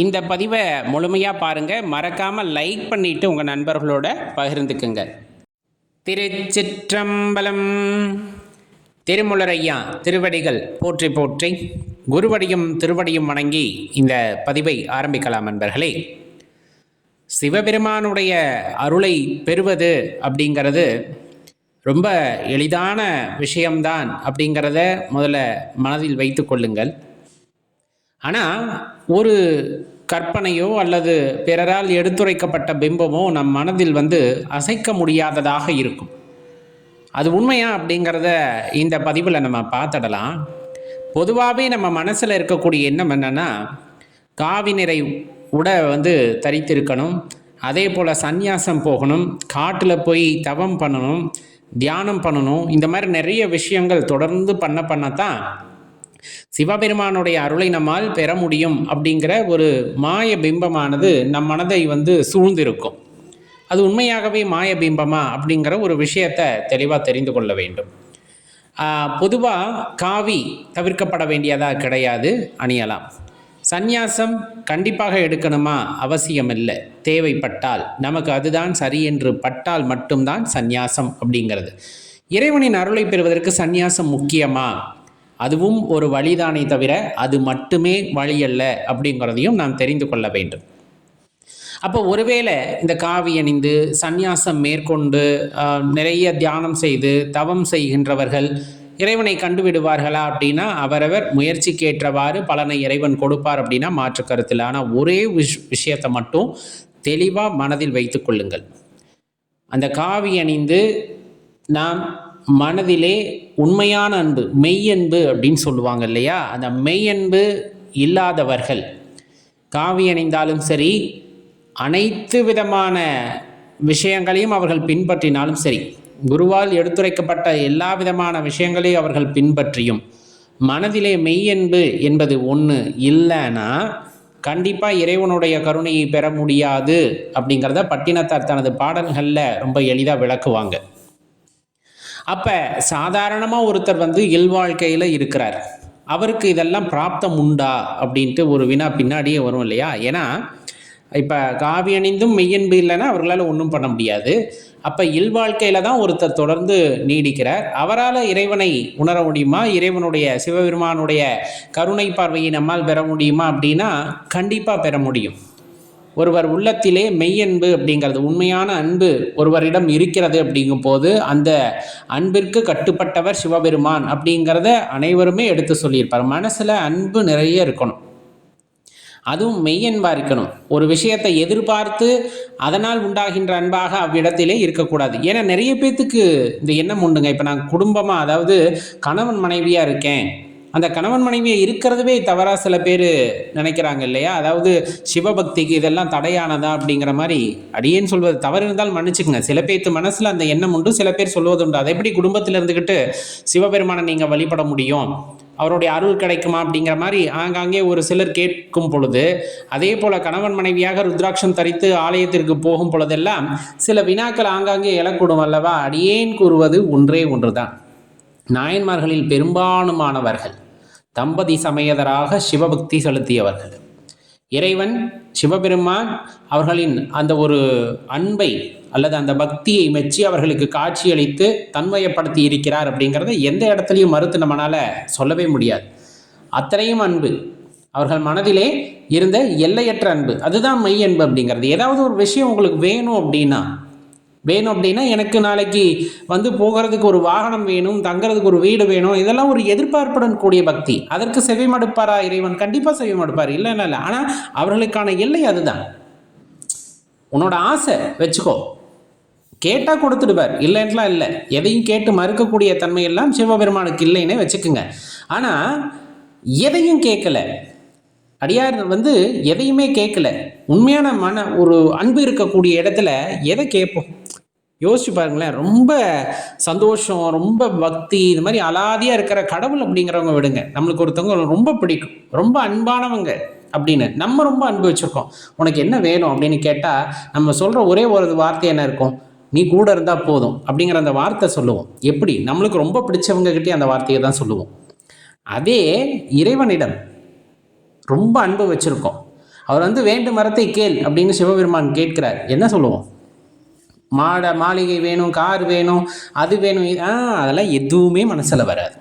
இந்த பதிவை முழுமையாக பாருங்கள் மறக்காமல் லைக் பண்ணிவிட்டு உங்கள் நண்பர்களோட பகிர்ந்துக்குங்க. திருச்சிற்றம்பலம் திருமுலரையா திருவடிகள் போற்றி போற்றி குருவடியும் திருவடியும் வணங்கி இந்த பதிவை ஆரம்பிக்கலாம் நண்பர்களே. சிவபெருமானுடைய அருளை பெறுவது அப்படிங்கிறது ரொம்ப எளிதான விஷயம்தான் அப்படிங்கிறத முதல்ல மனதில் வைத்து கொள்ளுங்கள். ஆனால் ஒரு கற்பனையோ அல்லது பிறரால் எடுத்துரைக்கப்பட்ட பிம்பமோ நம் மனதில் வந்து அசைக்க முடியாததாக இருக்கும். அது உண்மையா அப்படிங்கிறத இந்த பதிவில் நம்ம பார்த்துடலாம். பொதுவாகவே நம்ம மனசில் இருக்கக்கூடிய எண்ணம் என்னென்னா காவி நிறை உடை வந்து தரித்திருக்கணும் அதே போல் சந்நியாசம் போகணும் காட்டில் போய் தவம் பண்ணணும் தியானம் பண்ணணும் இந்த மாதிரி நிறைய விஷயங்கள் தொடர்ந்து பண்ண பண்ணத்தான் சிவபெருமானுடைய அருளை நம்மால் பெற முடியும் அப்படிங்கிற ஒரு மாய பிம்பமானது நம் மனதை வந்து சூழ்ந்திருக்கும். அது உண்மையாகவே மாய பிம்பமா அப்படிங்கிற ஒரு விஷயத்தை தெளிவாக தெரிந்து கொள்ள வேண்டும். பொதுவாக காவி தவிர்க்கப்பட வேண்டியதாக கிடையாது அணியலாம். சந்நியாசம் கண்டிப்பாக எடுக்கணுமா அவசியம் இல்லை தேவைப்பட்டால். நமக்கு அதுதான் சரி என்று பட்டால் மட்டும்தான் சந்நியாசம் அப்படிங்கிறது. இறைவனின் அருளை பெறுவதற்கு சந்நியாசம் முக்கியமா? அதுவும் ஒரு வழிதானே தவிர அது மட்டுமே வழியல்ல அப்படிங்கிறதையும் நாம் தெரிந்து கொள்ள வேண்டும். அப்போ ஒருவேளை இந்த காவி அணிந்து சந்நியாசம் மேற்கொண்டு நிறைய தியானம் செய்து தவம் செய்கின்றவர்கள் இறைவனை கண்டுவிடுவார்களா அப்படின்னா அவரவர் முயற்சிக்கேற்றவாறு பலனை இறைவன் கொடுப்பார் அப்படின்னா மாற்று கருத்தில் ஆனால் ஒரே விஷ் விஷயத்தை மட்டும் தெளிவாக மனதில் வைத்து கொள்ளுங்கள். அந்த காவி அணிந்து நாம் மனதிலே உண்மையான அன்பு மெய்யன்பு அப்படின்னு சொல்லுவாங்க இல்லையா? அந்த மெய்யன்பு இல்லாதவர்கள் காவி அணிந்தாலும் சரி அனைத்து விதமான விஷயங்களையும் அவர்கள் பின்பற்றினாலும் சரி குருவால் எடுத்துரைக்கப்பட்ட எல்லா விதமான விஷயங்களையும் அவர்கள் பின்பற்றியும் மனதிலே மெய்யன்பு என்பது ஒன்று இல்லைன்னா கண்டிப்பாக இறைவனுடைய கருணையை பெற முடியாது அப்படிங்கிறத பட்டினத்தார் தனது பாடல்களில் ரொம்ப எளிதாக விளக்குவாங்க. அப்போ சாதாரணமாக ஒருத்தர் வந்து இல்வாழ்க்கையில் இருக்கிறார். அவருக்கு இதெல்லாம் பிராப்தம் உண்டா? அப்படின்ட்டு ஒரு வினா பின்னாடியே வரும் இல்லையா? ஏன்னா இப்போ காவி அணிந்தும் மெய்யன்பு இல்லைன்னா அவர்களால் ஒன்றும் பண்ண முடியாது. அப்போ இல்வாழ்க்கையில் தான் ஒருத்தர் தொடர்ந்து நீடிக்கிறார். அவரால் இறைவனை உணர முடியுமா? இறைவனுடைய சிவபெருமானுடைய கருணை பார்வையை நம்மால் பெற முடியுமா அப்படின்னா கண்டிப்பாக பெற முடியும். ஒருவர் உள்ளத்திலே மெய்யன்பு அப்படிங்கிறது உண்மையான அன்பு ஒருவரிடம் இருக்கிறது அப்படிங்கும் போது அந்த அன்பிற்கு கட்டுப்பட்டவர் சிவபெருமான் அப்படிங்கிறத அனைவருமே எடுத்து சொல்லியிருப்பார். மனசில் அன்பு நிறைய இருக்கணும். அதுவும் மெய்யன்பா இருக்கணும். ஒரு விஷயத்தை எதிர்பார்த்து அதனால் உண்டாகின்ற அன்பாக அவ்விடத்திலே இருக்கக்கூடாது. ஏன்னா நிறைய பேத்துக்கு இந்த எண்ணம் உண்டுங்க. இப்போ நான் குடும்பமாக அதாவது கணவன் மனைவியாக இருக்கேன். அந்த கணவன் மனைவியை இருக்கிறதுவே தவறாக சில பேர் நினைக்கிறாங்க இல்லையா? அதாவது சிவபக்திக்கு இதெல்லாம் தடையானதா அப்படிங்கிற மாதிரி அடியேன்னு சொல்வது தவறு இருந்தால் மன்னிச்சுக்கங்க. சில பேர்த்து மனசில் அந்த எண்ணம் உண்டு சில பேர் சொல்வது உண்டு. அதை எப்படி குடும்பத்தில் இருந்துக்கிட்டு சிவபெருமானை நீங்கள் வழிபட முடியும்? அவருடைய அருள் கிடைக்குமா அப்படிங்கிற மாதிரி ஆங்காங்கே ஒரு சிலர் கேட்கும் பொழுது அதே போல கணவன் மனைவியாக ருத்ராட்சம் தரித்து ஆலயத்திற்கு போகும் பொழுதெல்லாம் சில வினாக்கள் ஆங்காங்கே எழக்கூடும் அல்லவா? அடியேன் கூறுவது ஒன்றே ஒன்றுதான். நாயன்மார்களில் பெரும்பாலுமானவர்கள் தம்பதி சமயதராக சிவபக்தி செலுத்தியவர்கள். இறைவன் சிவபெருமான் அவர்களின் அந்த ஒரு அன்பை அல்லது அந்த பக்தியை மெச்சி அவர்களுக்கு காட்சியளித்து தன்மயப்படுத்தி இருக்கிறார் அப்படிங்கிறத எந்த இடத்துலையும் மறுத்து நம்மளால் சொல்லவே முடியாது. அத்தனையும் அன்பு. அவர்கள் மனதிலே இருந்த எல்லையற்ற அன்பு. அதுதான் மெய் அன்பு அப்படிங்கிறது. ஏதாவது ஒரு விஷயம் உங்களுக்கு வேணும் அப்படின்னா வேணும் அப்படின்னா எனக்கு நாளைக்கு வந்து போகிறதுக்கு ஒரு வாகனம் வேணும் தங்குறதுக்கு ஒரு வீடு வேணும். இதெல்லாம் ஒரு எதிர்பார்ப்புடன் கூடிய பக்தி. அதற்கு செவி மடுப்பாரா இறைவன்? கண்டிப்பாக செவி மடுப்பார் இல்லை இல்லை இல்லை. ஆனால் அவர்களுக்கான எல்லை அதுதான். உன்னோட ஆசை வச்சுக்கோ. கேட்டால் கொடுத்துடுவார். இல்லைன்னுலாம் இல்லை. எதையும் கேட்டு மறுக்கக்கூடிய தன்மையெல்லாம் சிவபெருமானுக்கு இல்லைன்னே வச்சுக்குங்க. ஆனால் எதையும் கேட்கல. அடியார் வந்து எதையுமே கேட்கல. உண்மையான மன ஒரு அன்பு இருக்கக்கூடிய இடத்துல எதை கேட்போம்? யோசிச்சு பாருங்களேன் ரொம்ப சந்தோஷம் ரொம்ப பக்தி இது மாதிரி அலாதியாக இருக்கிற கடவுள் அப்படிங்கிறவங்க விடுங்க. நம்மளுக்கு ஒருத்தவங்க ரொம்ப பிடிக்கும். ரொம்ப அன்பானவங்க அப்படின்னு. நம்ம ரொம்ப அன்பு வச்சுருக்கோம். உனக்கு என்ன வேணும் அப்படின்னு கேட்டால் நம்ம சொல்கிற ஒரே ஒரு வார்த்தை என்ன இருக்கும்? நீ கூட இருந்தால் போதும் அப்படிங்கிற அந்த வார்த்தை சொல்லுவோம். எப்படி? நம்மளுக்கு ரொம்ப பிடிச்சவங்க கிட்டே அந்த வார்த்தையை தான் சொல்லுவோம். அதே இறைவனிடம் ரொம்ப அன்பு வச்சுருக்கோம். அவர் வந்து வேண்டு மரத்தை கேள் அப்படின்னு சிவபெருமான் கேட்கிறார். என்ன சொல்லுவோம்? மாட மாளிகை வேணும் கார் வேணும் அது வேணும். அதெல்லாம் எதுவுமே மனசில் வராது.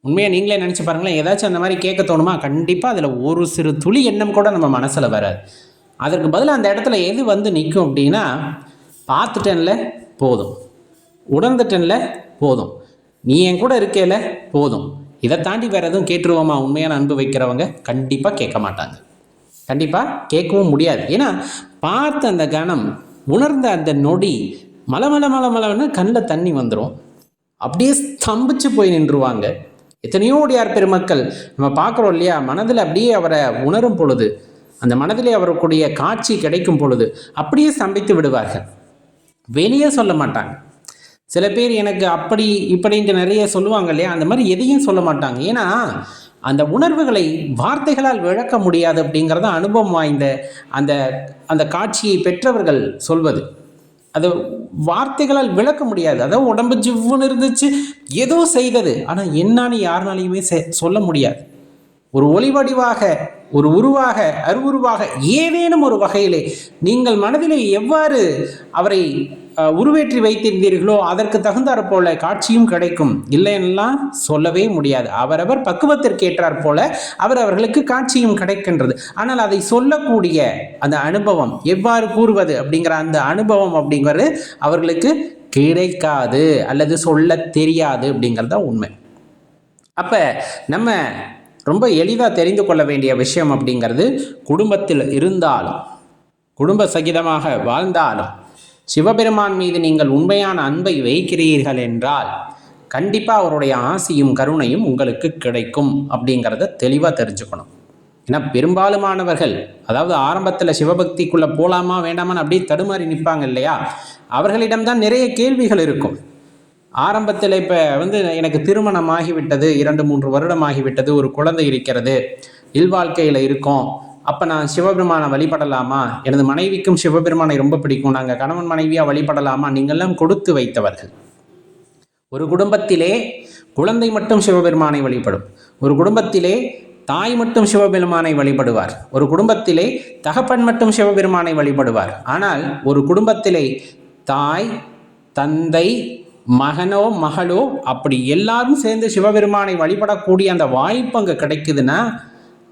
உண்மையாக நீங்களே நினச்சி பாருங்களேன். ஏதாச்சும் அந்த மாதிரி கேட்க தோணுமா? கண்டிப்பாக அதில் ஒரு சிறு துளி எண்ணம் கூட நம்ம மனசில் வராது. அதற்கு பதிலாக அந்த இடத்துல எது வந்து நிற்கும் அப்படின்னா பார்த்துட்டேன்ல போதும். உணர்ந்துட்டேன்ல போதும். நீ என் கூட இருக்கேல போதும். இதை தாண்டி வேறு எதுவும் கேட்டுருவோமா? உண்மையான அன்பு வைக்கிறவங்க கண்டிப்பாக கேட்க மாட்டாங்க. கண்டிப்பாக கேட்கவும் முடியாது. ஏன்னா பார்த்த அந்த கணம் உணர்ந்த அந்த நொடி மல மல மல மலன்னு கண்ணில் தண்ணி வந்துடும் அப்படியே ஸ்தம்பிச்சு போய் நின்றுவாங்க. எத்தனையோ உடையார் பெருமக்கள். நம்ம பார்க்குறோம் இல்லையா? மனதில் அப்படியே அவரை உணரும் பொழுது அந்த மனதிலே அவருக்குடைய காட்சி கிடைக்கும் பொழுது அப்படியே ஸ்தம்பித்து விடுவார்கள். வெளியே சொல்ல மாட்டாங்க. சில பேர் எனக்கு அப்படி இப்படின்ட்டு நிறைய சொல்லுவாங்க இல்லையா? அந்த மாதிரி எதையும் சொல்ல மாட்டாங்க. ஏன்னா அந்த உணர்வுகளை வார்த்தைகளால் விளக்க முடியாது அப்படிங்கிறத அனுபவம் வாய்ந்த அந்த அந்த காட்சியை பெற்றவர்கள் சொல்வது. அது வார்த்தைகளால் விளக்க முடியாது. அதாவது உடம்பு ஜிவ்வுன்னு இருந்துச்சு ஏதோ செய்தது. ஆனால் என்னான்னு யாருனாலையுமே செ- சொல்ல முடியாது. ஒரு ஒளிவடிவாக ஒரு உருவாக அருவுருவாக ஏதேனும் ஒரு வகையிலே நீங்கள் மனதிலே எவ்வாறு அவரை உருவேற்றி வைத்திருந்தீர்களோ அதற்கு தகுந்தாற் போல காட்சியும் கிடைக்கும். இல்லைன்னெல்லாம் சொல்லவே முடியாது. அவரவர் பக்குவத்திற்கு ஏற்றாற் போல அவர் அவர்களுக்கு காட்சியும் கிடைக்கின்றது. ஆனால் அதை சொல்லக்கூடிய அந்த அனுபவம் எவ்வாறு கூறுவது அப்படிங்கிற அந்த அனுபவம் அப்படிங்கிறது அவர்களுக்கு கிடைக்காது அல்லது சொல்ல தெரியாது அப்படிங்கிறது தான் உண்மை. அப்போ நம்ம ரொம்ப எளிதாக தெரிந்து கொள்ள வேண்டிய விஷயம் அப்படிங்கிறது குடும்பத்தில் இருந்தாலும் குடும்ப சகிதமாக வாழ்ந்தாலும் சிவபெருமான் மீது நீங்கள் உண்மையான அன்பை வைக்கிறீர்கள் என்றால் கண்டிப்பாக அவருடைய ஆசியும் கருணையும் உங்களுக்கு கிடைக்கும் அப்படிங்கிறத தெளிவாக தெரிஞ்சுக்கணும். ஏன்னா பெரும்பாலுமானவர்கள் அதாவது ஆரம்பத்தில் சிவபக்திக்குள்ளே போகலாமா வேண்டாமான்னு அப்படியே தடுமாறி நிற்பாங்க இல்லையா? அவர்களிடம்தான் நிறைய கேள்விகள் இருக்கும். ஆரம்பத்தில் இப்போ வந்து எனக்கு திருமணம் ஆகிவிட்டது இரண்டு மூன்று வருடம் ஆகிவிட்டது ஒரு குழந்தை இருக்கிறது இல்வாழ்க்கையில் இருக்கோம் அப்போ நான் சிவபெருமானை வழிபடலாமா? எனது மனைவிக்கும் சிவபெருமானை ரொம்ப பிடிக்கும். நாங்கள் கணவன் மனைவியாக வழிபடலாமா? நீங்கள்லாம் கொடுத்து வைத்தவர்கள். ஒரு குடும்பத்திலே குழந்தை மட்டும் சிவபெருமானை வழிபடும். ஒரு குடும்பத்திலே தாய் மட்டும் சிவபெருமானை வழிபடுவார். ஒரு குடும்பத்திலே தகப்பன் மட்டும் சிவபெருமானை வழிபடுவார். ஆனால் ஒரு குடும்பத்திலே தாய் தந்தை மகனோ மகளோ அப்படி எல்லாரும் சேர்ந்து சிவபெருமானை வழிபடக்கூடிய அந்த வாய்ப்பு அங்கே கிடைக்குதுன்னா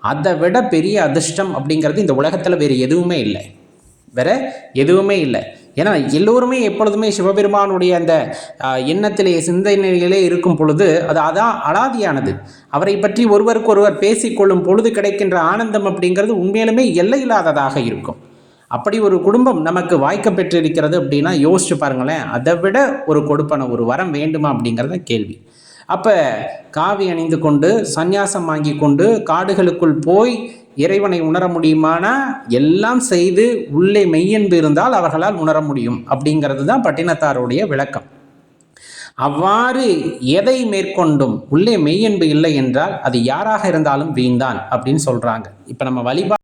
அதை விட பெரிய அதிர்ஷ்டம் அப்படிங்கிறது இந்த உலகத்தில் வேறு எதுவுமே இல்லை. வேற எதுவுமே இல்லை. ஏன்னா எல்லோருமே எப்பொழுதுமே சிவபெருமானுடைய அந்த எண்ணத்திலே சிந்தனையிலே இருக்கும் பொழுது அது அதான் அலாதியானது அவரை பற்றி ஒருவருக்கு ஒருவர் பேசிக்கொள்ளும் பொழுது கிடைக்கின்ற ஆனந்தம் அப்படிங்கிறது உண்மையிலுமே எல்லையில்லாததாக இருக்கும். அப்படி ஒரு குடும்பம் நமக்கு வாய்க்க பெற்றிருக்கிறது அப்படின்னா யோசிச்சு பாருங்களேன் அதை விட ஒரு கொடுப்பன ஒரு வரம் வேண்டுமா அப்படிங்கிறத கேள்வி. அப்போ காவி அணிந்து கொண்டு சந்நியாசம் வாங்கி கொண்டு காடுகளுக்குள் போய் இறைவனை உணர முடியுமானா? எல்லாம் செய்து உள்ளே மெய்யன்பு இருந்தால் அவர்களால் உணர முடியும். அப்படிங்கிறது தான் பட்டினத்தாருடைய விளக்கம். அவ்வாறு எதை மேற்கொண்டும் உள்ளே மெய்யன்பு இல்லை என்றால் அது யாராக இருந்தாலும் வீண்தான் அப்படின்னு சொல்றாங்க. இப்போ நம்ம வழிபாடு